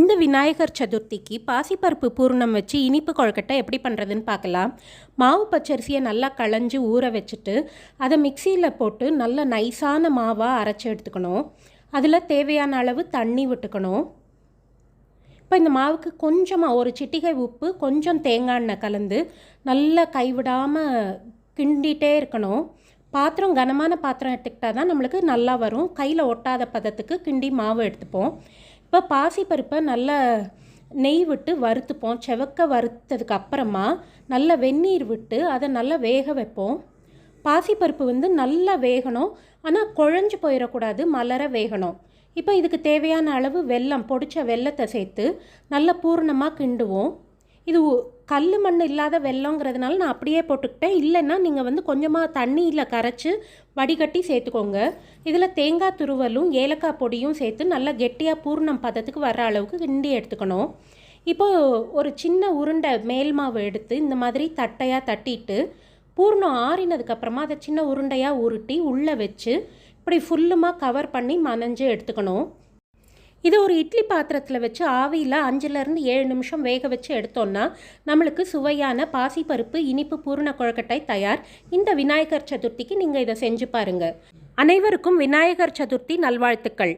இந்த விநாயகர் சதுர்த்திக்கு பாசிப்பருப்பு பூர்ணம் வச்சு இனிப்பு கொழுக்கட்டை எப்படி பண்ணுறதுன்னு பார்க்கலாம். மாவு பச்சரிசியை நல்லா களைஞ்சு ஊற வச்சுட்டு அதை மிக்சியில் போட்டு நல்ல நைஸான மாவாக அரைச்சி எடுத்துக்கணும். அதில் தேவையான அளவு தண்ணி விட்டுக்கணும். இப்போ இந்த மாவுக்கு கொஞ்சமாக ஒரு சிட்டிகை உப்பு கொஞ்சம் தேங்காய் எண்ணெய் கலந்து நல்லா கைவிடாமல் கிண்டிகிட்டே இருக்கணும். பாத்திரம் கனமான பாத்திரம் எடுத்துக்கிட்டால் தான் நம்மளுக்கு நல்லா வரும். கையில் ஒட்டாத பதத்துக்கு கிண்டி மாவு எடுத்துப்போம். இப்போ பாசிப்பருப்பை நல்லா நெய் விட்டு வறுத்துப்போம். செவக்க வறுத்ததுக்கு அப்புறமா நல்ல வெந்நீர் விட்டு அதை நல்லா வேக வைப்போம். பாசிப்பருப்பு வந்து நல்லா வேகணும். ஆனால் குழஞ்சு போயிடக்கூடாது மலர வேகணும். இப்போ இதுக்கு தேவையான அளவு வெல்லம் பொடிச்ச வெல்லத்தை சேர்த்து நல்லா பூர்ணமாக கிண்டுவோம். இது கல் மண் இல்லாத வெள்ளங்கிறதுனால நான் அப்படியே போட்டுக்கிட்டேன். இல்லைன்னா நீங்கள் வந்து கொஞ்சமாக தண்ணியில் கரைச்சி வடிகட்டி சேர்த்துக்கோங்க. இதில் தேங்காய் துருவலும் ஏலக்காய் பொடியும் சேர்த்து நல்லா கெட்டியாக பூர்ணம் பதத்துக்கு வர அளவுக்கு கிண்டி எடுத்துக்கணும். இப்போது ஒரு சின்ன உருண்டை மேல் மாவு எடுத்து இந்த மாதிரி தட்டையாக தட்டிட்டு பூர்ணம் ஆறினதுக்கப்புறமா அதை சின்ன உருண்டையாக உருட்டி உள்ளே வச்சு இப்படி ஃபுல்லுமாக கவர் பண்ணி மனைஞ்சு எடுத்துக்கணும். இதை ஒரு இட்லி பாத்திரத்தில் வச்சு ஆவியில் அஞ்சுலேருந்து ஏழு நிமிஷம் வேக வச்சு எடுத்தோம்னா நம்மளுக்கு சுவையான பாசிப்பருப்பு இனிப்பு பூரண கொழுக்கட்டை தயார். இந்த விநாயகர் சதுர்த்திக்கு நீங்கள் இதை செஞ்சு பாருங்கள் அனைவருக்கும் விநாயகர் சதுர்த்தி நல்வாழ்த்துக்கள்.